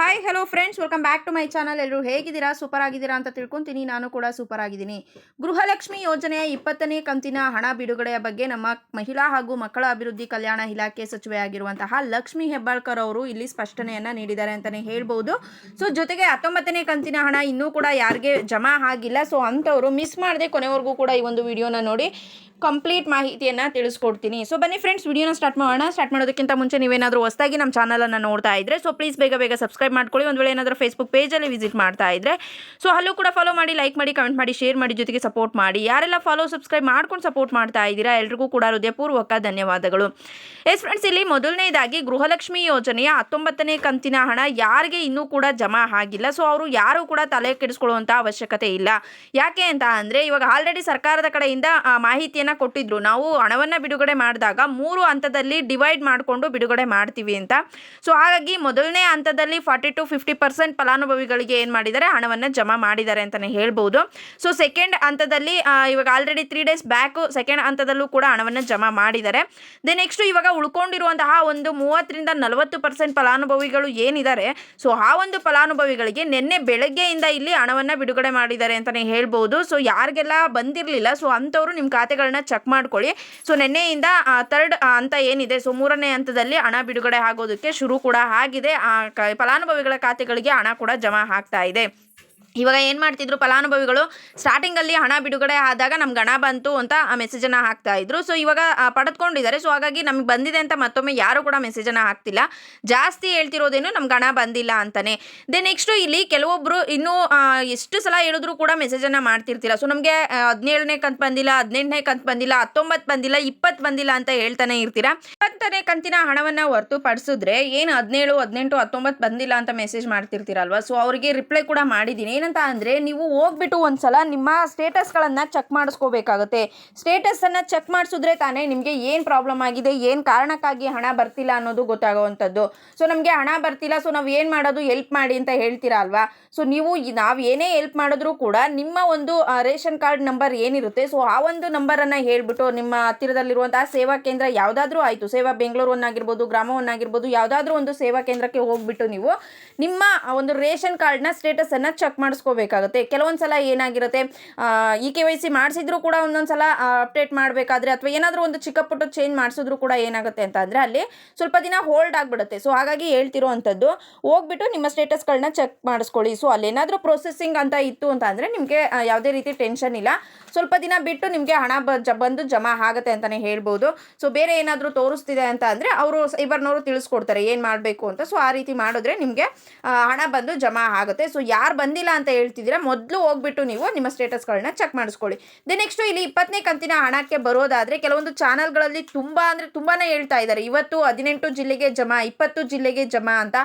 Hi hello friends welcome back to my channel ಎಲ್ಲರೂ ಹೇಗಿದ್ದೀರಾ? Super ಆಗಿದ್ದೀರಾ ಅಂತ ತಿಳ್ಕೊತೀನಿ. ನಾನು ಕೂಡ ಸೂಪರ್ ಆಗಿದ್ದೀನಿ. ಗೃಹಲಕ್ಷ್ಮಿ ಯೋಜನೆಯ ಇಪ್ಪತ್ತನೇ ಕಂತಿನ ಹಣ ಬಿಡುಗಡೆಯ ಬಗ್ಗೆ ನಮ್ಮ ಮಹಿಳಾ ಹಾಗೂ ಮಕ್ಕಳ ಅಭಿವೃದ್ಧಿ ಕಲ್ಯಾಣ ಇಲಾಖೆ ಸಚಿವೆಯಾಗಿರುವಂತಹ ಲಕ್ಷ್ಮಿ ಹೆಬ್ಬಾಳ್ಕರ್ ಅವರು ಇಲ್ಲಿ ಸ್ಪಷ್ಟನೆಯನ್ನು ನೀಡಿದ್ದಾರೆ ಅಂತಲೇ ಹೇಳ್ಬೋದು. ಸೊ ಜೊತೆಗೆ ಹತ್ತೊಂಬತ್ತನೇ ಕಂತಿನ ಹಣ ಇನ್ನೂ ಕೂಡ ಯಾರಿಗೆ ಜಮಾ ಆಗಿಲ್ಲ. ಸೊ ಅಂಥವರು ಮಿಸ್ ಮಾಡದೆ ಕೊನೆವರೆಗೂ ಕೂಡ ಈ ಒಂದು ವಿಡಿಯೋನ ನೋಡಿ ಕಂಪ್ಲೀಟ್ ಮಾಹಿತಿಯನ್ನು ತಿಳಿಸ್ಕೊಡ್ತೀನಿ. ಸೊ ಬನ್ನಿ ಫ್ರೆಂಡ್ಸ್ ವಿಡಿಯೋನ ಸ್ಟಾರ್ಟ್ ಮಾಡೋಣ. ಸ್ಟಾರ್ಟ್ ಮಾಡೋದಕ್ಕಿಂತ ಮುಂಚೆ ನೀವೇನಾದರೂ ಹೊಸದಾಗಿ ನಮ್ಮ ಚಾನಲನ್ನು ನೋಡ್ತಾ ಇದ್ದರೆ ಸೊ ಪ್ಲೀಸ್ ಬೇಗ ಬೇಗ ಸಬ್ಸ್ಕ್ರೈಬ್ ಮಾಡ್ಕೊಳ್ಳಿ. ಒಂದು ವೇಳೆ ಏನಾದರೂ ಫೇಸ್ಬುಕ್ ಪೇಜಲ್ಲಿ ವಿಸಿಟ್ ಮಾಡ್ತಾ ಇದ್ದರೆ ಸೊ ಅಲ್ಲೂ ಕೂಡ ಫಾಲೋ ಮಾಡಿ ಲೈಕ್ ಮಾಡಿ ಕಮೆಂಟ್ ಮಾಡಿ ಶೇರ್ ಮಾಡಿ ಜೊತೆಗೆ ಸಪೋರ್ಟ್ ಮಾಡಿ. ಯಾರೆಲ್ಲ ಫಾಲೋ ಸಬ್ಸ್ಕ್ರೈಬ್ ಮಾಡ್ಕೊಂಡು ಸಪೋರ್ಟ್ ಮಾಡ್ತಾ ಇದ್ದೀರಾ, ಎಲ್ರಿಗೂ ಕೂಡ ಹೃದಯಪೂರ್ವಕ ಧನ್ಯವಾದಗಳು. ಎಸ್ ಫ್ರೆಂಡ್ಸ್ ಇಲ್ಲಿ ಮೊದಲನೇದಾಗಿ ಗೃಹಲಕ್ಷ್ಮಿ ಯೋಜನೆಯ ಹತ್ತೊಂಬತ್ತನೇ ಕಂತಿನ ಹಣ ಯಾರಿಗೆ ಇನ್ನೂ ಕೂಡ ಜಮಾ ಆಗಿಲ್ಲ. ಸೊ ಅವರು ಯಾರು ಕೂಡ ತಲೆ ಕೆಡಿಸ್ಕೊಳ್ಳುವಂಥ ಅವಶ್ಯಕತೆ ಇಲ್ಲ. ಯಾಕೆ ಅಂತ ಅಂದರೆ, ಇವಾಗ ಆಲ್ರೆಡಿ ಸರ್ಕಾರದ ಕಡೆಯಿಂದ ಮಾಹಿತಿಯನ್ನು ಕೊಟ್ಟಿದ್ರು. ನಾವು ಹಣವನ್ನು ಬಿಡುಗಡೆ ಮಾಡಿದಾಗ ಮೂರು ಹಂತದಲ್ಲಿ ಡಿವೈಡ್ ಮಾಡಿಕೊಂಡು ಬಿಡುಗಡೆ ಮಾಡ್ತೀವಿ ಅಂತ. ಸೊ ಹಾಗಾಗಿ ಮೊದಲನೇ ಹಂತದಲ್ಲಿ ಫಾರ್ಟಿ ಟು ಫಿಫ್ಟಿ ಪರ್ಸೆಂಟ್ ಫಲಾನುಭವಿಗಳಿಗೆ ಏನು ಮಾಡಿದ್ದಾರೆ? ಹಣವನ್ನು ಜಮಾ ಮಾಡಿದ್ದಾರೆ ಅಂತಲೇ ಹೇಳ್ಬೋದು. ಸೊ ಸೆಕೆಂಡ್ ಹಂತದಲ್ಲಿ ಇವಾಗ already three days back second ಹಂತದಲ್ಲೂ ಕೂಡ ಹಣವನ್ನು ಜಮಾ ಮಾಡಿದ್ದಾರೆ. ದೆನ್ ನೆಕ್ಸ್ಟು ಇವಾಗ ಉಳ್ಕೊಂಡಿರುವಂತಹ ಒಂದು ಮೂವತ್ತರಿಂದ ನಲವತ್ತು ಪರ್ಸೆಂಟ್ ಫಲಾನುಭವಿಗಳು ಏನಿದ್ದಾರೆ? ಸೊ ಆ ಒಂದು ಫಲಾನುಭವಿಗಳಿಗೆ ನಿನ್ನೆ ಬೆಳಗ್ಗೆಯಿಂದ ಇಲ್ಲಿ ಹಣವನ್ನು ಬಿಡುಗಡೆ ಮಾಡಿದ್ದಾರೆ ಅಂತಲೇ ಹೇಳ್ಬೋದು. ಸೊ ಯಾರಿಗೆಲ್ಲ ಬಂದಿರಲಿಲ್ಲ? ಸೊ ಅಂಥವ್ರು ನಿಮ್ಮ ಖಾತೆಗಳನ್ನ ಚೆಕ್ ಮಾಡ್ಕೊಳ್ಳಿ. ಸೊ ನಿನ್ನೆಯಿಂದ ತರ್ಡ್ ಹಂತ ಏನಿದೆ? ಸೊ ಮೂರನೇ ಹಂತದಲ್ಲಿ ಹಣ ಬಿಡುಗಡೆ ಆಗೋದಕ್ಕೆ ಶುರು ಕೂಡ ಆಗಿದೆ. ಆ, ಕ- ಫಲಾನುಭವಿಗಳ ಖಾತೆಗಳಿಗೆ ಹಣ ಕೂಡ ಜಮಾ ಆಗ್ತಾ ಇದೆ. ಇವಾಗ ಏನು ಮಾಡ್ತಿದ್ರು ಫಲಾನುಭವಿಗಳು? ಸ್ಟಾರ್ಟಿಂಗಲ್ಲಿ ಹಣ ಬಿಡುಗಡೆ ಆದಾಗ ನಮ್ಗೆ ಹಣ ಬಂತು ಅಂತ ಆ ಮೆಸೇಜನ್ನು ಹಾಕ್ತಾ ಇದ್ರು. ಸೊ ಇವಾಗ ಪಡೆದುಕೊಂಡಿದ್ದಾರೆ. ಸೊ ಹಾಗಾಗಿ ನಮ್ಗೆ ಬಂದಿದೆ ಅಂತ ಮತ್ತೊಮ್ಮೆ ಯಾರು ಕೂಡ ಮೆಸೇಜನ್ನು ಹಾಕ್ತಿಲ್ಲ. ಜಾಸ್ತಿ ಹೇಳ್ತಿರೋದೇನು ನಮ್ಗೆ ಹಣ ಬಂದಿಲ್ಲ ಅಂತಲೇ ದೆನ್ ನೆಕ್ಸ್ಟು ಇಲ್ಲಿ ಕೆಲವೊಬ್ಬರು ಇನ್ನೂ ಎಷ್ಟು ಸಲ ಹೇಳಿದ್ರು ಕೂಡ ಮೆಸೇಜನ್ನು ಮಾಡ್ತಿರ್ತಿಲ್ಲ. ಸೊ ನಮಗೆ ಹದಿನೇಳನೇ ಕಂತು ಬಂದಿಲ್ಲ, ಹದಿನೆಂಟನೇ ಕಂತು ಬಂದಿಲ್ಲ, ಹತ್ತೊಂಬತ್ತು ಬಂದಿಲ್ಲ, ಇಪ್ಪತ್ತು ಬಂದಿಲ್ಲ ಅಂತ ಹೇಳ್ತಾನೆ ಇರ್ತೀರಾ? ಇಪ್ಪತ್ತನೇ ಕಂತಿನ ಹಣವನ್ನು ಹೊರತುಪಡಿಸಿದ್ರೆ ಏನು ಹದಿನೇಳು, ಹದಿನೆಂಟು, ಹತ್ತೊಂಬತ್ತು ಬಂದಿಲ್ಲ ಅಂತ ಮೆಸೇಜ್ ಮಾಡ್ತಿರ್ತೀರಲ್ವಾ? ಸೊ ಅವರಿಗೆ ರಿಪ್ಲೈ ಕೂಡ ಮಾಡಿದ್ದೀನಿ. ಏನಂತ ಅಂದರೆ ನೀವು ಹೋಗ್ಬಿಟ್ಟು ಒಂದ್ಸಲ ನಿಮ್ಮ ಸ್ಟೇಟಸ್ಗಳನ್ನು ಚೆಕ್ ಮಾಡಿಸ್ಕೋಬೇಕಾಗುತ್ತೆ. ಸ್ಟೇಟಸನ್ನು ಚೆಕ್ ಮಾಡಿಸಿದ್ರೆ ತಾನೇ ನಿಮಗೆ ಏನು ಪ್ರಾಬ್ಲಮ್ ಆಗಿದೆ, ಏನು ಕಾರಣಕ್ಕಾಗಿ ಹಣ ಬರ್ತಿಲ್ಲ ಅನ್ನೋದು ಗೊತ್ತಾಗುವಂಥದ್ದು. ಸೊ ನಮಗೆ ಹಣ ಬರ್ತಿಲ್ಲ ಸೊ ನಾವು ಏನು ಮಾಡೋದು ಹೆಲ್ಪ್ ಮಾಡಿ ಅಂತ ಹೇಳ್ತೀರಾ ಅಲ್ವಾ? ಸೊ ನೀವು ನಾವು ಏನೇ ಹೆಲ್ಪ್ ಮಾಡಿದ್ರೂ ಕೂಡ ನಿಮ್ಮ ಒಂದು ರೇಷನ್ ಕಾರ್ಡ್ ನಂಬರ್ ಏನಿರುತ್ತೆ ಸೊ ಆ ಒಂದು ನಂಬರನ್ನು ಹೇಳ್ಬಿಟ್ಟು ನಿಮ್ಮ ಹತ್ತಿರದಲ್ಲಿರುವಂತಹ ಸೇವಾ ಕೇಂದ್ರ ಯಾವುದಾದ್ರೂ ಆಯಿತು. ಸೇವಾ ಬೆಂಗಳೂರು ಒಂದಾಗಿರ್ಬೋದು ಗ್ರಾಮ ಯಾವುದಾದ್ರೂ ಒಂದು ಸೇವಾ ಕೇಂದ್ರಕ್ಕೆ ಹೋಗ್ಬಿಟ್ಟು ನೀವು ನಿಮ್ಮ ಒಂದು ರೇಷನ್ ಕಾರ್ಡ್ನ ಸ್ಟೇಟಸನ್ನು ಚೆಕ್ ಮಾಡಿಸ್ಕೋಬೇಕಾಗುತ್ತೆ. ಕೆಲವೊಂದು ಸಲ ಏನಾಗಿರುತ್ತೆ ಇ ಕೆ ವೈ ಸಿ ಮಾಡಿಸಿದ್ರು ಕೂಡ ಒಂದೊಂದು ಸಲ ಅಪ್ಡೇಟ್ ಮಾಡಬೇಕಾದ್ರೆ ಅಥವಾ ಏನಾದರೂ ಒಂದು ಚಿಕ್ಕ ಪುಟ್ಟ ಚೇಂಜ್ ಮಾಡಿಸಿದ್ರು ಕೂಡ ಏನಾಗುತ್ತೆ ಅಂತ ಅಂದರೆ ಅಲ್ಲಿ ಸ್ವಲ್ಪ ದಿನ ಹೋಲ್ಡ್ ಆಗಿಬಿಡುತ್ತೆ. ಸೊ, ಹಾಗಾಗಿ ಹೇಳ್ತಿರೋ ಅಂಥದ್ದು ಹೋಗ್ಬಿಟ್ಟು ನಿಮ್ಮ ಸ್ಟೇಟಸ್ಗಳನ್ನ ಚೆಕ್ ಮಾಡಿಸ್ಕೊಳ್ಳಿ. ಸೊ, ಅಲ್ಲೇನಾದರೂ ಪ್ರೊಸೆಸಿಂಗ್ ಅಂತ ಇತ್ತು ಅಂತ ಅಂದರೆ ನಿಮಗೆ ಯಾವುದೇ ರೀತಿ ಟೆನ್ಷನ್ ಇಲ್ಲ. ಸ್ವಲ್ಪ ದಿನ ಬಿಟ್ಟು ನಿಮಗೆ ಹಣ ಬ, ಜ, ಬಂದು ಜಮಾ ಆಗುತ್ತೆ ಅಂತಲೇ ಹೇಳ್ಬೋದು. ಸೊ, ಬೇರೆ ಏನಾದರೂ ತೋರಿಸ್ತಿದೆ ಅಂತ ಅಂದರೆ ಅವರು ಸೈಬರ್ನವರು ತಿಳಿಸ್ಕೊಡ್ತಾರೆ ಏನು ಮಾಡಬೇಕು ಅಂತ. ಸೊ, ಆ ರೀತಿ ಮಾಡಿದ್ರೆ ನಿಮಗೆ ಹಣ ಬಂದು ಜಮಾ ಆಗುತ್ತೆ. ಸೊ, ಯಾರು ಬಂದಿಲ್ಲ ಅಂತ ಹೇಳ್ತಿದ್ದೀರಾ, ಮೊದಲು ಹೋಗ್ಬಿಟ್ಟು ನೀವು ನಿಮ್ಮ ಸ್ಟೇಟಸ್ಗಳನ್ನ ಚೆಕ್ ಮಾಡಿಸ್ಕೊಳ್ಳಿ. ದೆ ನೆಕ್ಸ್ಟು ಇಲ್ಲಿ ಇಪ್ಪತ್ತನೇ ಕಂತಿನ ಹಣಕ್ಕೆ ಬರೋದಾದರೆ ಕೆಲವೊಂದು ಚಾನಲ್ಗಳಲ್ಲಿ ತುಂಬ ಅಂದರೆ ತುಂಬಾ ಹೇಳ್ತಾ ಇದ್ದಾರೆ. ಇವತ್ತು ಹದಿನೆಂಟು ಜಿಲ್ಲೆಗೆ ಜಮಾ, ಇಪ್ಪತ್ತು ಜಿಲ್ಲೆಗೆ ಜಮಾ ಅಂತ.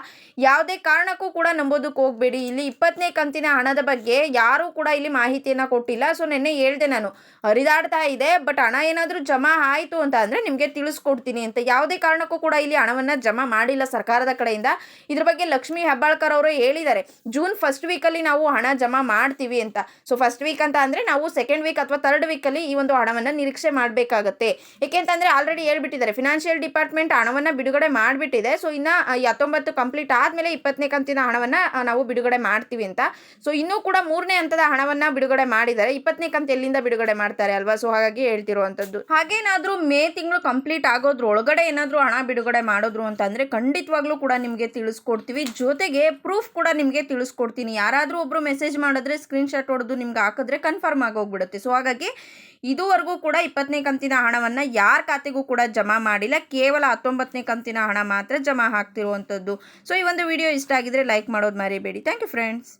ಯಾವುದೇ ಕಾರಣಕ್ಕೂ ಕೂಡ ನಂಬೋದಕ್ಕೆ ಹೋಗಬೇಡಿ. ಇಲ್ಲಿ ಇಪ್ಪತ್ತನೇ ಕಂತಿನ ಹಣದ ಬಗ್ಗೆ ಯಾರೂ ಕೂಡ ಇಲ್ಲಿ ಮಾಹಿತಿಯನ್ನು ಕೊಟ್ಟಿಲ್ಲ. ಸೊ ನಿನ್ನೆ ಹೇಳ್ದೆ ನಾನು, ಹರಿದಾಡ್ತಾ ಇದೆ ಬಟ್ ಹಣ ಏನಾದರೂ ಜಮಾ ಆಯಿತು ಅಂತ ಅಂದರೆ ನಿಮಗೆ ತಿಳಿಸ್ಕೊಡ್ತೀನಿ ಅಂತ. ಯಾವುದೇ ಕಾರಣಕ್ಕೂ ಕೂಡ ಇಲ್ಲಿ ಹಣವನ್ನು ಜಮಾ ಮಾಡಿಲ್ಲ ಸರ್ಕಾರದ ಕಡೆಯಿಂದ. ಇದ್ರ ಬಗ್ಗೆ ಲಕ್ಷ್ಮೀ ಹೆಬ್ಬಾಳ್ಕರ್ ಅವರು ಹೇಳಿದ್ದಾರೆ. ಜೂನ್ ಫಸ್ಟ್ ವೀಕಲ್ಲಿ ನಾವು ಹಣ ಜಮಾ ಮಾಡ್ತೀವಿ ಅಂತ. ಸೊ ಫಸ್ಟ್ ವೀಕ್ ಅಂತ ಅಂದರೆ ನಾವು ಸೆಕೆಂಡ್ ವೀಕ್ ಅಥವಾ ಥರ್ಡ್ ವೀಕಲ್ಲಿ ಈ ಒಂದು ಹಣವನ್ನು ನಿರೀಕ್ಷೆ ಮಾಡಬೇಕಾಗತ್ತೆ. ಏಕೆಂತಂದರೆ ಆಲ್ರೆಡಿ ಹೇಳ್ಬಿಟ್ಟಿದ್ದಾರೆ ಫಿನಾನ್ಷಿಯಲ್ ಡಿಪಾರ್ಟ್ಮೆಂಟ್ ಹಣವನ್ನು ಬಿಡುಗಡೆ ಮಾಡಿಬಿಟ್ಟಿದೆ. ಸೊ ಇನ್ನು ಹತ್ತೊಂಬತ್ತು ಕಂಪ್ಲೀಟ್ ಆದಮೇಲೆ ಇಪ್ಪತ್ತನೇ ಕಂತಿನ ಹಣವನ್ನು ನಾವು ಬಿಡುಗಡೆ ಮಾಡ್ತೀವಿ ಅಂತ. ಸೊ ಇನ್ನೂ ಕೂಡ ಮೂರನೇ ಹಂತದ ಹಣವನ್ನು ಬಿಡುಗಡೆ ಮಾಡಿದ್ದಾರೆ. ಇಪ್ಪತ್ತನೇ ಕಂತು ಎಲ್ಲಿಂದ ಬಿಡುಗಡೆ ಮಾಡ್ತಾರೆ ಅಲ್ವಾ? ಸೊ ಹಾಗಾಗಿ ಹೇಳ್ತಿರುವಂಥದ್ದು. ಹಾಗೇನಾದರೂ ಮೇ ತಿಂಗಳು ಕಂಪ್ಲೀಟ್ ಆಗೋದ್ರ ಒಳಗಡೆ ಏನಾದರೂ ಹಣ ಬಿಡುಗಡೆ ಮಾಡಿದ್ರು ಅಂತಂದರೆ ಖಂಡಿತವಾಗ್ಲೂ ಕೂಡ ನಿಮಗೆ ತಿಳಿಸ್ಕೊಡ್ತೀವಿ. ಜೊತೆಗೆ ಪ್ರೂಫ್ ಕೂಡ ನಿಮಗೆ ತಿಳಿಸ್ಕೊಡ್ತೀನಿ. ಯಾರಾದರೂ ಒಬ್ಬರು ಮೆಸೇಜ್ ಮಾಡಿದ್ರೆ ಸ್ಕ್ರೀನ್ಶಾಟ್ ಹೊಡೆದು ನಿಮ್ಗೆ ಹಾಕಿದ್ರೆ ಕನ್ಫರ್ಮ್ ಆಗೋಗ್ಬಿಡುತ್ತೆ. ಸೊ ಹಾಗಾಗಿ ಇದುವರೆಗೂ ಕೂಡ ಇಪ್ಪತ್ತನೇ ಕಂತಿನ ಹಣವನ್ನು ಯಾರ ಖಾತೆಗೂ ಕೂಡ ಜಮಾ ಮಾಡಿಲ್ಲ. ಕೇವಲ ಹತ್ತೊಂಬತ್ತನೇ ಕಂತಿನ ಹಣ ಮಾತ್ರ ಜಮಾ ಆಗ್ತಿರುವಂಥದ್ದು ಸೊ ಈ ಒಂದು ವಿಡಿಯೋ ಇಷ್ಟ ಆಗಿದ್ರೆ ಲೈಕ್ ಮಾಡೋದು ಮರಿಬೇಡಿ. Thank you friends